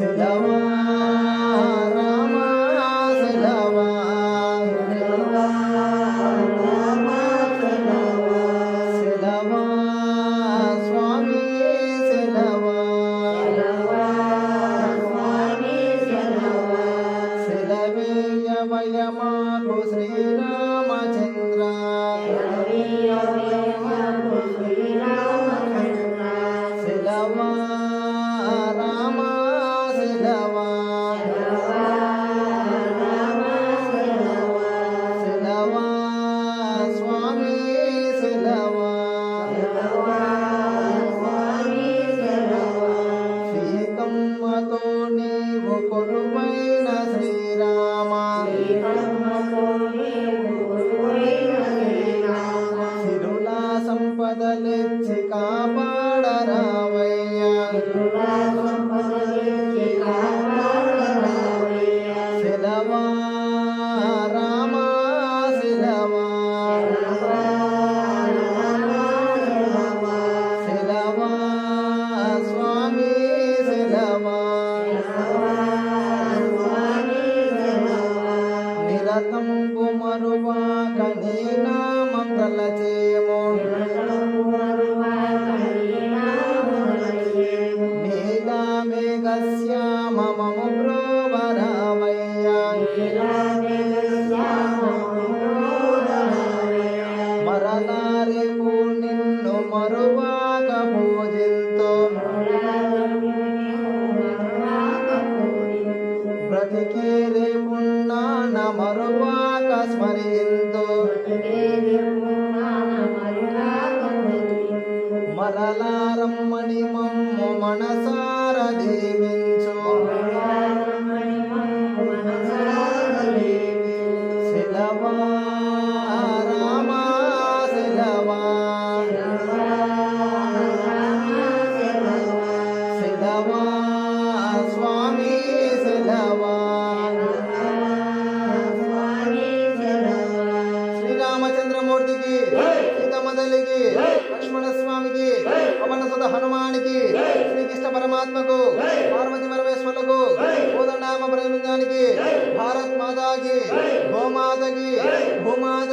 సెలవా రామ సెలవా సెలవా స్వామి సెలవా సెలవేయవయ మాకు శ్రీరామచంద్ర సెలవా করবে আল্লাহ Amen. లక్ష్మణ స్వామికి పవన సుత హనుమానికి శ్రీకృష్ణ పరమాత్మకు పార్వతి పరమేశ్వరులకు కోదండామ బృందానికి భారత్ మాతాకి గోమాతకి భూమాతకి